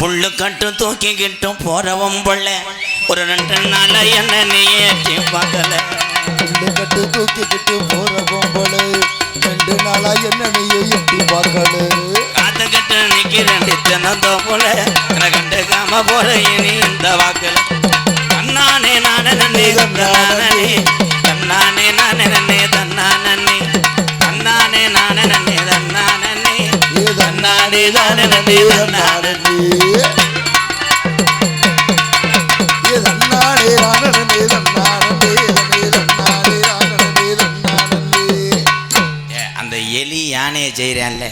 புல்லு கட்டு தூக்கிக்கிட்டும் போறவன் பொள்ள. ஒரு ரெண்டு நாள் என்ன நீ ஏற்றி பார்க்கல. புல்லு கட்டு தூக்கிக்கிட்டு போற பொம்பள ரெண்டு நாளா என்ன நீயே எட்டி பார்க்கல. காத்துக்கிட்டு நிக்கிறேன் தினந்தோ போல. கண்டுக்காம போற இனி இந்த வாக்குல. தன்னானே நானே நன்னே தன்னானே. நானே நன்னே தன்னானே தன்னானே. தன்னானே தானே தன்னானே ஏ, அந்த எலி யானையை செய்கிறேன்ல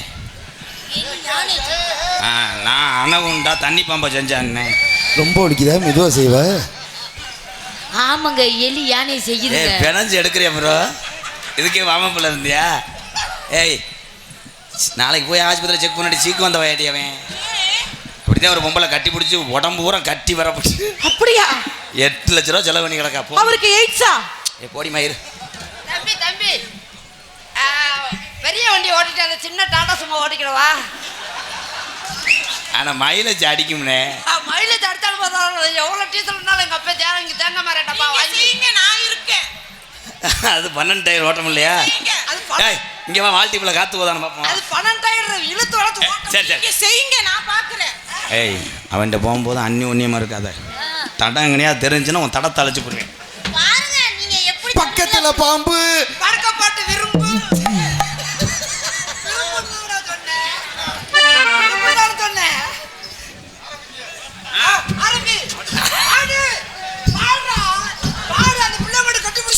நான் அணவுண்டா தண்ணி பம்பை செஞ்சான்னே. ரொம்ப ஒடிக்குதா மெதுவா செய்வ? ஆமாங்க எலி யானை ஏய் செய்யுதுங்க. பிணைஞ்சு எடுக்கிறியா ப்ரோ இதுக்கே வாமப்பில் இருந்தியா? ஏய் நாளைக்கு போய் ஆஸ்பத்திரி செக் பண்ணிட்டு சீக்கு வந்த வயாட்டி அவன். அப்படிதான் ஒரு பொம்பளை கட்டி பிடிச்சி உடம்பு பூரா கட்டி வரப்பட்டு அப்படியா? எட்டு லட்ச ரூபா செலவு பண்ணி கிடக்கா போ. அவருக்கு எய்ட்ஸா ஏ போடி மயிறு தம்பி தம்பி. பெரிய வண்டி ஓட்டிட்டு அந்த சின்ன டாடா சும்மா ஓட்டிக்கிறவா ஆனால் மைலேஜ் அடிக்கும்னே. மைலேஜ் அடிச்சாலும் போதும் எவ்வளோ டீசல்னாலும் எங்கள் அப்பா தேவை இங்கே தேங்க வாங்கி நான் இருக்கேன். அது பன்னெண்டு டயர் ஓட்டம் இல்லையா அது இங்கே வா வாழ்த்திப்புல காத்து போதான்னு பார்ப்போம் அது பன்னெண்டாயிரம் இழுத்து வளர்த்து சரி சரி. நீங்க செய்யுங்க நான் பாக்குறேன். ஏய் அவன்கிட்ட போகும்போது அன்னி உன்னியமாக இருக்காத தடங்கனையா தெரிஞ்சுன்னா உன் தடத்தை அழைச்சி போடுவேன். பாருங்க நீங்க எப்படி பக்கத்துல பாம்பு. படுக்க போட்டு விரும்பு.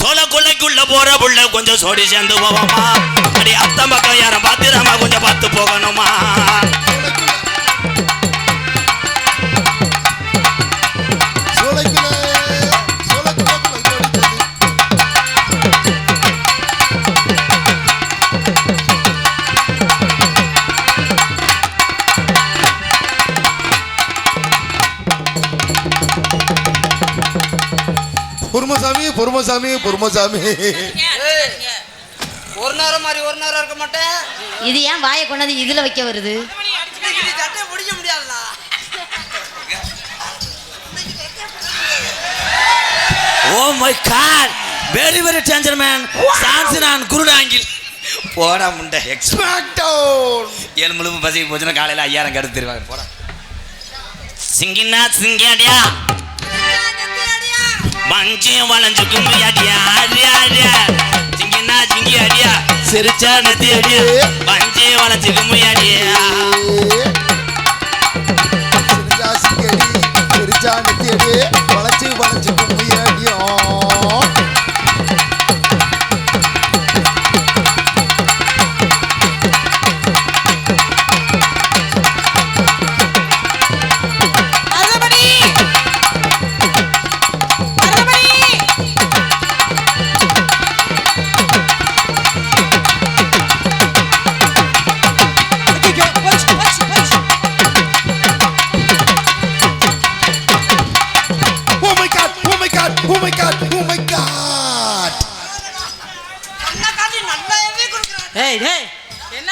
சோழ கொள்ளைக்குள்ள போற புள்ள கொஞ்சம் சோடி சேர்ந்து போவோமா அடி அத்தம் பக்கம் யாரும் பாத்திரமா கொஞ்சம் பார்த்து போகணுமா. பொறுமசாமி பொறுமசாமி பொறுமசாமி ஏய், ஒரு நேரம் மாதிரி ஒரு நேரம் இருக்க மாட்டேன் இது ஏன் வாயை கொண்டாந்து இதுல வைக்க வருது? முடியாதுடா. ஓ my god very very danger man சான்சினான் குருடாங்கில் போடா முண்டை. X Smackdown. ஏழு முழுப்பு பசிக்கு போச்சுன்னா காலையில் ஐயாயிரம் கருத்து தருவாங்க. போடா. சிங்கினா சிங்கியாடியா மஞ்சி வளைஞ்சு கும்மி அடியா? அடியா அடியா சிங்கினா சிங்கி அடியா? சிரிச்சா நத்தி அடியா மஞ்சி வளைஞ்சு கும்மி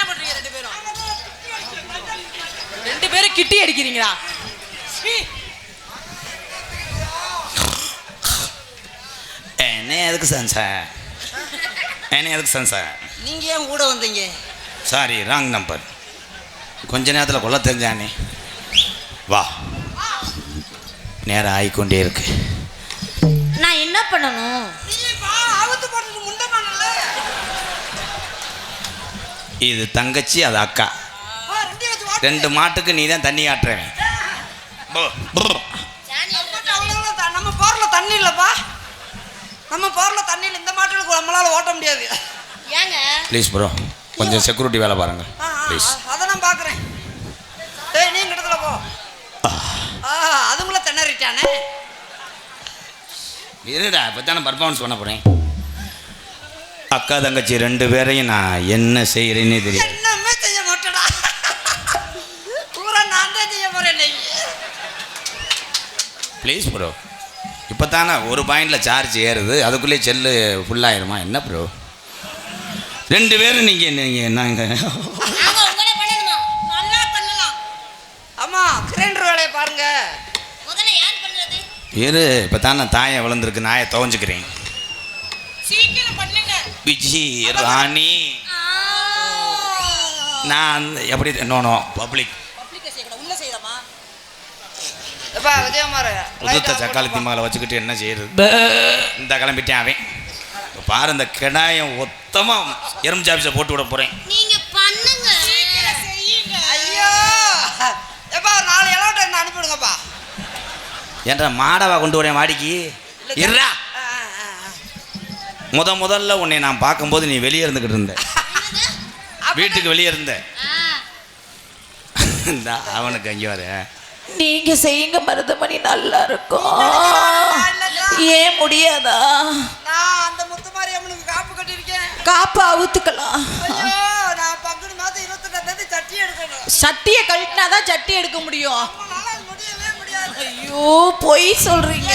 பண்றீங்க ரெண்டு பேரும்? ரெண்டு பேரும் கிட்டி அடிக்கிறீங்களா. என்ன எதுக்கு சார் என்ன எதுக்கு சார் நீங்க ஏன் கூட வந்தீங்க? சாரி ராங் நம்பர் கொஞ்ச நேரத்தில் கொல்ல தெரிஞ்சானே வா. நேரம் ஆகிக்கொண்டே இருக்கு. நான் என்ன பண்ணணும் நீ வா அவுத்து போட்டுட்டு முண்டை பண்ணல இது தங்கச்சி அது அக்கா. ரெண்டு மாட்டுக்கு நீ தான் தண்ணி காட்டுறவன் நம்ம போர்ல தண்ணி இல்லப்பா. நம்ம போர்ல தண்ணி இல்ல இந்த மாட்டுக்கு நம்மளால ஓட்ட முடியாது. ஏங்க? ப்ளீஸ் ப்ரோ கொஞ்சம் செக்யூரிட்டி வேலை பாருங்க. ஆ, ஆ, ப்ளீஸ் அதை நான் பாக்குறேன். ஏய் நீ இடத்துல போ. ஆ. அதுக்குள்ள திணறிட்டானே. இருடா இப்போ தானே பர்ஃபார்மன்ஸ் பண்ண போகிறேன் அக்கா தங்கச்சி ரெண்டு பேரையும் நான் என்ன செய்கிறேன்னே தெரியாது என்னமே செய்ய மாட்டேடா? பூரா நான் தான் செய்ய போறேன் இன்னைக்கு. ப்ளீஸ் ப்ரோ இப்போ தானே ஒரு பாயிண்டில் சார்ஜ் ஏறுது அதுக்குள்ளேயே செல்லு ஃபுல்லாயிருமா என்ன ப்ரோ ரெண்டு பேரும் நீங்கள் நீங்கள் என்னங்க? நாங்க உங்களே பண்ணணுமா? நல்லா பண்ணலாம். ஆமா கிரைண்டர் வேலையை இரு இப்போ தான் தாயை விழுந்திருக்கு நாயை துவஞ்சுக்கிறேன். விஜி ராணி. நான் எப்படி நோ நோ பப்ளிக். உதுத்த சக்காளி திமாவில் வச்சுக்கிட்டு என்ன செய்யறது? இந்த கிளம்பிட்டேன் அவன். பாரு இந்த கிடாயம் ஒத்தமாக எறும்பு சாப்பிஸை போட்டு விட போகிறேன் நீங்க பண்ணுங்க. ஐயோ. எப்பா ஒரு நாலு இலவட்ட என்ன அனுப்பிவிடுங்கப்பா. என்ற மாடவா கொண்டு வரேன் வாடிக்கு? இருடா. முத முதல்ல உன்னை நான் பார்க்கும்போது நீ வெளியே இருந்துக்கிட்டு இருந்த. வீட்டுக்கு வெளியே இருந்த. அவனுக்கு அங்கே வர. நீங்க செய்யுங்க மருதமணி நல்லா இருக்கும். ஏன் முடியாதா? நான் அந்த முத்துமாரி அம்மனுக்கு காப்பு கட்டியிருக்கேன். காப்பா அவுத்துக்கலாம். சட்டியை கழட்டினாதான் சட்டி எடுக்க முடியும். ஐயோ பொய் சொல்றீங்க.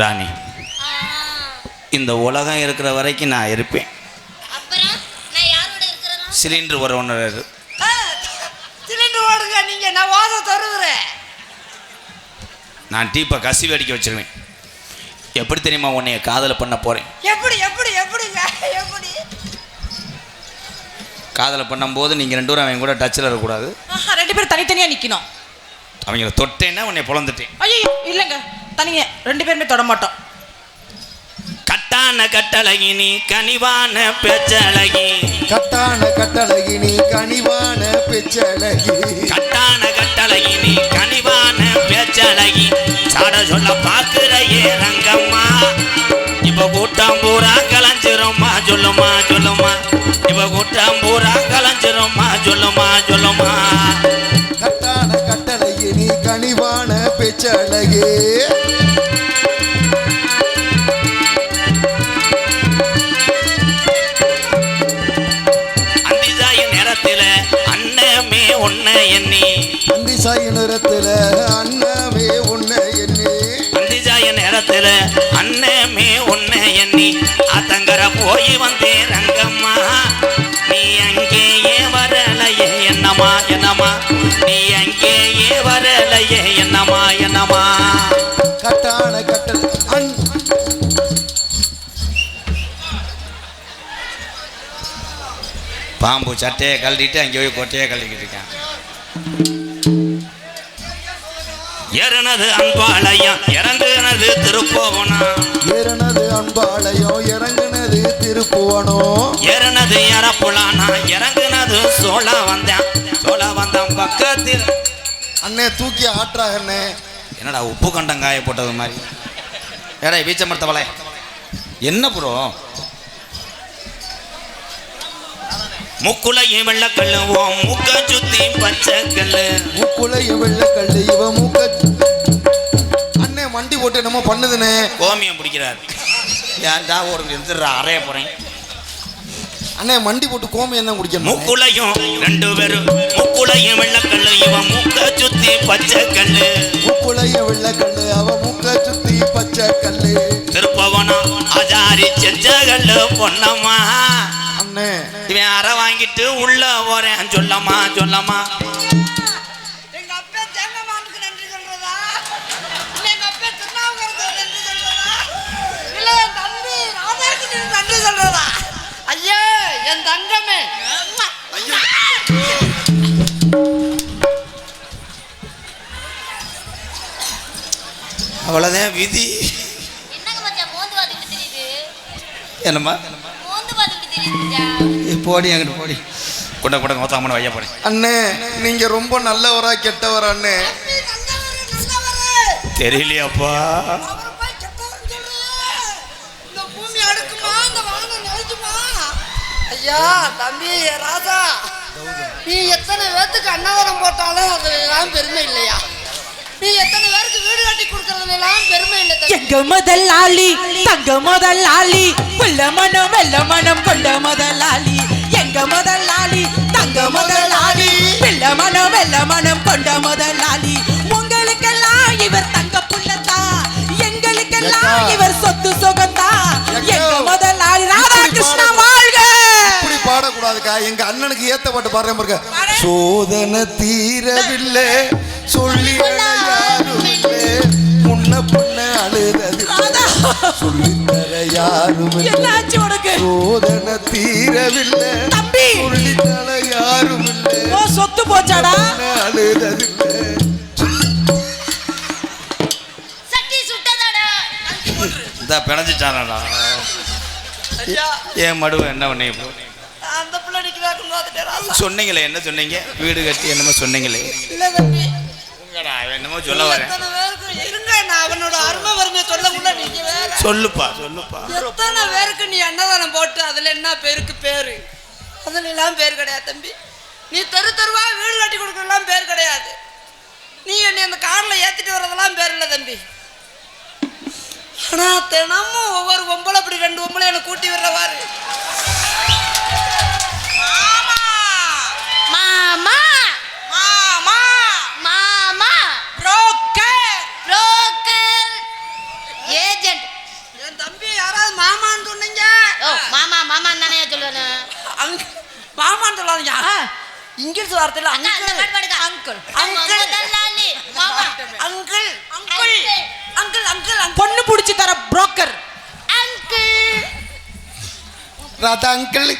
ராணி இந்த உலகம் இருக்கிற வரைக்கும் நான் இருப்பேன். சிலிண்டர் வர ஒன்று சிலிண்டர் ஓடுங்க நீங்க நான் வாத தருகிறேன் நான் டீப்பை கசிவு அடிக்க வச்சிருவேன். எப்படி தெரியுமா உன்னைய காதலை பண்ண போகிறேன் எப்படி எப்படி எப்படிங்க எப்படி? காதலை பண்ணும்போது நீங்கள் ரெண்டு பேரும் அவங்க கூட டச்சில் இருக்கக்கூடாது. ரெண்டு பேரும் தனித்தனியா நிக்கணும். அவங்கள தொட்டேன்னா உன்னை பொழந்துட்டேன் ஐயோ இல்லைங்க. தனிங்க ரெண்டு பேருமே தொட மாட்டோம். கட்டான கட்டழகி நீ கனிவான பேச்சழகி. கட்டான கட்டழகி நீ கனிவான பெச்சழகி. கட்டான கட்டழகி நீ கனிவான பேச்சழகி. சாட சொல்ல பாக்குறையே ரங்கம்மா. இப்ப கூட்டம் பூரா கலைஞ்சிரும்மா சொல்லுமா சொல்லுமா இப்ப கூட்டம் பூரா கலைஞ்சிரும்மா சொல்லுமா சொல்லுமா கட்டான கட்டழகி நீ கனிவான பெச்சழகி. எண்ணி அத்தங்கர போய் வந்தேன் ரங்கம்மா. நீ அங்கேயே வரலையே என்னமா என்னமா நீ அங்கேயே வரலையே என்னமா என்னமா கட்டான கட்டளை அன். பாம்பு சட்டையை கழட்டிட்டு அங்கே போய் கொட்டையை கழட்டிக்கிட்டு இருக்கான். ஏறினது அன்பாளையம் இறங்குனது திருப்போவனம் திருப்புவனம் ஏறினது இறப்புலானா இறங்குனது சோழ வந்தேன். சோழ வந்தேன் பக்கத்தில். அண்ணே தூக்கி அண்ணே. என்னடா உப்பு கண்டம் காய போட்டது மாதிரி? ஏடா வீச்ச மரத்தவளை. என்ன ப்ரோ? முக்குலையும் வெள்ளக்கல்லுவோம் முக்க சுத்தி பச்சை கல்லு. மூக்குலையும் வெள்ளக்கல்லு இவ மூக்க அண்ணே மண்டி போட்டு என்னமோ பண்ணுதுனே கோமியம் பிடிக்கிறார். ஏன்டா ஒரு எந்திரா அறைய போறேன். அண்ணே மண்டி போட்டு கோமியம் தான் குடிக்கணும் முக்குலையும் ரெண்டு பேரும் முக்குலையும் வெள்ளக்கல்லு இவன் முக்க சுத்தி பச்சை கல்லு. மூக்குலையும் வெள்ளக்கல்லு அவ மூக்க சுத்தி பச்சை கல்லு. திருப்பவனம் ஆஜாரி செஞ்ச கல்லு பொன்னம்மா. அண்ணே. இவன் அறை வாங்கிட்டு உள்ள போறேன் சொல்லம்மா சொல்லம்மா. எங்க அப்பா தேங்கம்மானுக்கு நன்றி சொல்றதா இல்ல எங்க அப்பா திருநாவுக்கரசருக்கு நன்றி சொல்றதா இல்ல என் தங்கமே. அவ்வளோதான் விதி. என்னங்க மச்சான் மோந்து பார்த்துட்டு தெரியுது? என்னம்மா? போடி அங்கிட்டு போடி. கொண்ட கொண்ட மொத்தம் வைய போறேன் அண்ணே நீங்க ரொம்ப நல்லவரா கெட்டவரா அண்ணே. நல்லவரு நல்லவரு. தெரியலையாப்பா? ஐயா தம்பி ராஜா நீ எத்தனை பேர்த்துக்கு அன்னதானம் போட்டாலும் அதெல்லாம் பெருமை இல்லையா? நீ எத்தனை பேருக்கு வீடு கட்டி கொடுக்கறதுல எல்லாம் பெருமை இல்லை. எங்க முதலாளி தங்க முதலாளி புள்ள மனம் வெள்ள மனம் கொண்ட முதலாளி. எங்க முதலாளி தங்க முதலாளி பிள்ளை மனம் வெள்ள மனம் கொண்ட முதலாளி. உங்களுக்கெல்லாம் இவர் தங்க புள்ளத்தா? எங்களுக்கெல்லாம். இவர் சொத்து சொகந்தா ஏக்கா. எங்க முதலாளி பாடக்கூடாதுக்கா எங்க அண்ணனுக்கு ஏத்த பாட்டு பாடுறேன். பாருங்க சோதனை தீரவில்லை சொல்லி யாரும் இல்லை முன்ன பொண்ண அழுததில்லை. சொல்லித்தர யாரும் சோதனை தீரவில்லை. தம்பி. சொல்லித்தர யாரும் இல்லை ஓ சொத்து போச்சாடா? சுட்டதாடா. இந்த பிணைஞ்சிட்டானடா. ஏன் மடுவை என்ன பண்ணி அந்த பிள்ளை ராசா. சொன்னீங்களே என்ன சொன்னீங்க? வீடு கட்டி என்னமோ சொன்னீங்களே. உங்கடா, அவன் என்னமோ சொல்ல வரேன். இருங்க நான் அவனோட அருமை வறுமையை சொல்லக்குள்ள நீங்க வேற. சொல்லுப்பா சொல்லுப்பா. எத்தனை பேருக்கு நீ அன்னதானம் போட்டு அதுல என்ன பேருக்கு பேரு? அதுல எல்லாம் பேர் கிடையாது தம்பி. நீ தெரு தெருவா வீடு கட்டி கொடுக்கறதெல்லாம் பேர் கிடையாது. நீ என்னை அந்த கார்ல ஏத்திட்டு வர்றதெல்லாம் பேர் இல்லை தம்பி. ஆனா தினமும் ஒவ்வொரு பொம்பளை அப்படி ரெண்டு பொம்பளை என்னை கூட்டி விடுறவாரு மாமா. மாமா. மாமா. புரோக்கர் புரோக்கர் ஏஜென்ட் என் தம்பி யாராவது மாமான்னு சொன்னீங்க? ஓ மாமா மாமா தானே சொல்லுவேன். அங்க மாமான்னு சொல்லாதீங்க. இங்கிலீஷ் வார்த்தையில uncle uncle uncle uncle uncle uncle பொண்ணு புடிச்சு தர புரோக்கர் அங்கிள் ராதா அங்கிள்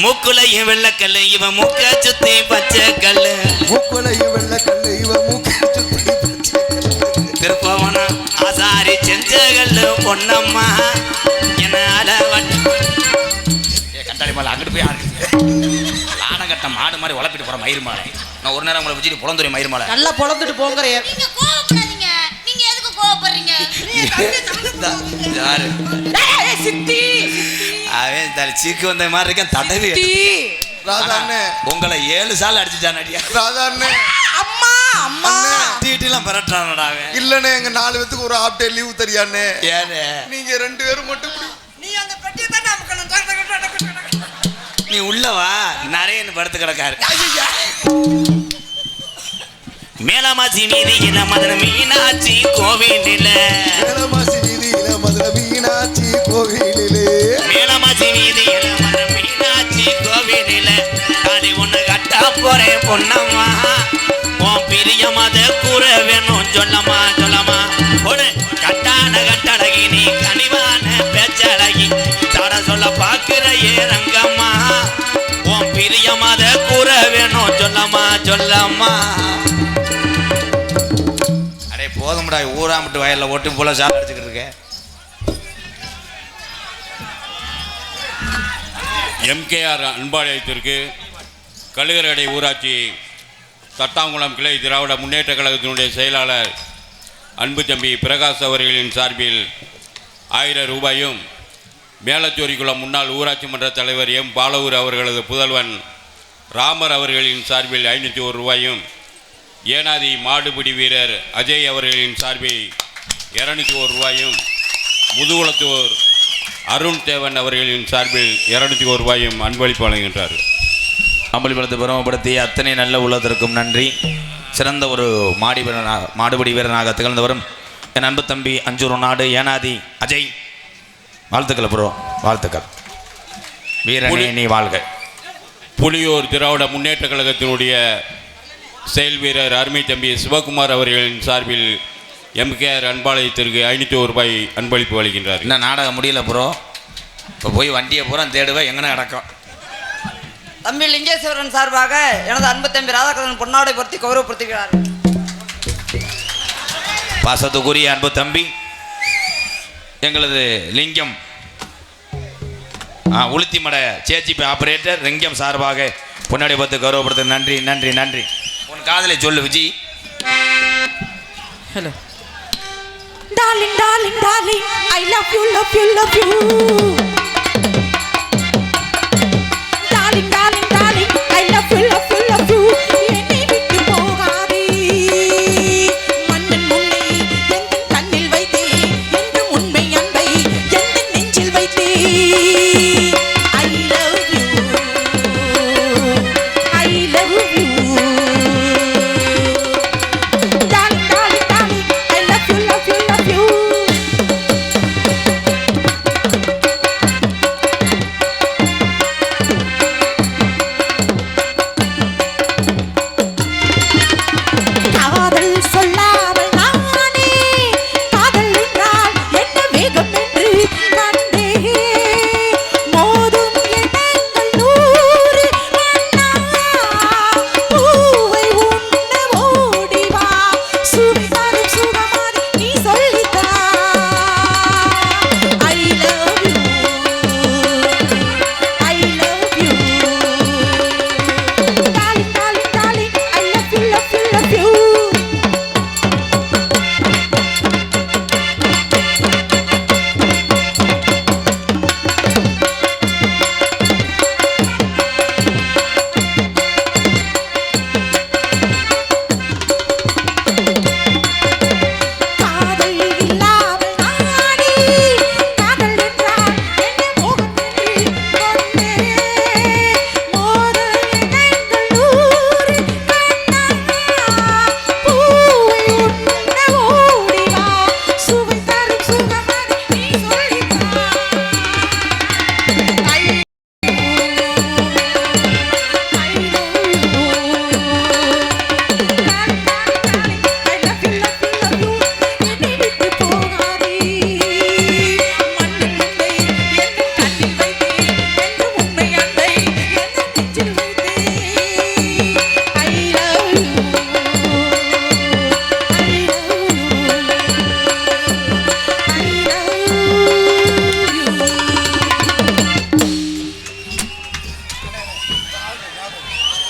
மூக்குலையும் வெள்ளக்கல்லு இவன் மூக்க சுத்தி பச்சை கல்லு. மூக்குலையும் வெள்ளக்கல்லு இவ மூக்கு சுத்தி பச்சை கல்லு. திருப்பவனா ஆசாரி செஞ்ச கல்லு பொன்னம்மா என்னால கண்டாளி மாலை அங்கிட்டு போய் ஆடு ஆனங்கட்ட மாடு மாதிரி வளர்ப்பிட்டு போற மயிர் மாலை. நான் ஒரு நேரம் உங்களை வச்சுட்டு புலந்துரை மயிர் மாலை. நல்லா போங்கிற யாரு? சித்தி. அவன் தலை சீக்கு வந்த மாதிரி இருக்கேன் தடவி சித்தி. ராதா அண்ணே. உங்களை ஏழு சால் அடிச்சுட்டான் அடியா. ராதா அண்ணே. அம்மா அம்மா. தீட்டிலாம் பரட்டானடா அவன். இல்லண்ணே எங்க நாலு பேத்துக்கு ஒரு ஹாஃப் டே லீவ் தெரியாண்ணே. நீங்க ரெண்டு பேரும் மட்டும் நீ அந்த பெட்டியை தான் நமக்கு டக்கு டக்கு டக்கு டக்கு டக்கு. நீ உள்ள வா நிறைய படுத்து கிடக்காரு மேலமாச்சி வீதியில மதுரை மீனாட்சி கோவிலில. ஏலமாசி வீதியில மதுரை மீனாட்சி கோவிலிலே. வீதியில மதுரை மீனாட்சி கோவிலில. காளி ஒண்ணு கட்டா போறேன் பொன்னம்மா. உன் பிரியம் மத கூற வேணும் சொல்லம்மா சொல்லம்மா. ஒரு கட்டான கட்டழகி நீ கனிவான பேச்சழகி. தட சொல்ல பாக்குற ஏ ரங்கம்மா. உன் பிரியம் மத கூற வேணும் சொல்லம்மா சொல்லம்மா. அடே போதும்டா ஊராமட்டு வயல்ல ஒட்டு போல சாப்பிட்டு எம்கேஆர் அன்பாலயத்திற்கு கழுகரடை ஊராட்சி தட்டாங்குளம் கிளை திராவிட முன்னேற்ற கழகத்தினுடைய செயலாளர் அன்பு தம்பி பிரகாஷ் அவர்களின் சார்பில் ஆயிரம் ரூபாயும் மேலச்சோரிக்குளம் முன்னாள் ஊராட்சி மன்ற தலைவர் எம் பாலவூர் அவர்களது புதல்வன் ராமர் அவர்களின் சார்பில் ஐநூற்றி ஒரு ரூபாயும் ஏனாதி மாடுபிடி வீரர் அஜய் அவர்களின் சார்பில் இரநூத்தி ஒரு ரூபாயும் முதுகுளத்தூர் அருண் தேவன் அவர்களின் சார்பில் இரநூத்தி ஒரு ரூபாயும் அன்பளிப்பு வழங்குகின்றார். அம்பலிபலத்தை பெருமைப்படுத்திய அத்தனை நல்ல உள்ளதற்கும் நன்றி. சிறந்த ஒரு மாடி வீரனாக மாடுபிடி வீரனாக திகழ்ந்து வரும் என் அன்பு தம்பி அஞ்சூர் நாடு ஏனாதி அஜய். வாழ்த்துக்கள் ப்ரோ வாழ்த்துக்கள். வீரனே நீ வாழ்க. புலியூர் திராவிட முன்னேற்ற கழகத்தினுடைய செயல் வீரர் அருமை தம்பி சிவகுமார் அவர்களின் சார்பில் எம்கேஆர் அன்பாலயத்திற்கு ஐநூற்றி ஒரு ரூபாய் அன்பளிப்பு வழங்குகின்றார் இன்னும் நாடகம் முடியல ப்ரோ. இப்போ போய் வண்டியை பூரா தேடுவேன் எங்கன கிடக்கும் தம்பி லிங்கேஸ்வரன் சார்பாக எனது அன்பு தம்பி ராதாகிருஷ்ணன் பொன்னாடை பொருத்தி கௌரவப்படுத்துகிறார். பாசத்துக்குரிய அன்பு தம்பி எங்களது லிங்கம் ஆ உளுத்திமட சேச்சிபி ஆபரேட்டர் லிங்கம் சார்பாக பொன்னாடி பார்த்து கௌரவப்படுத்த நன்றி நன்றி நன்றி. உன் காதலை சொல்லு Viji. Hello. Darling darling darling I love you love you love you darling darling darling I love you love you love you என்னை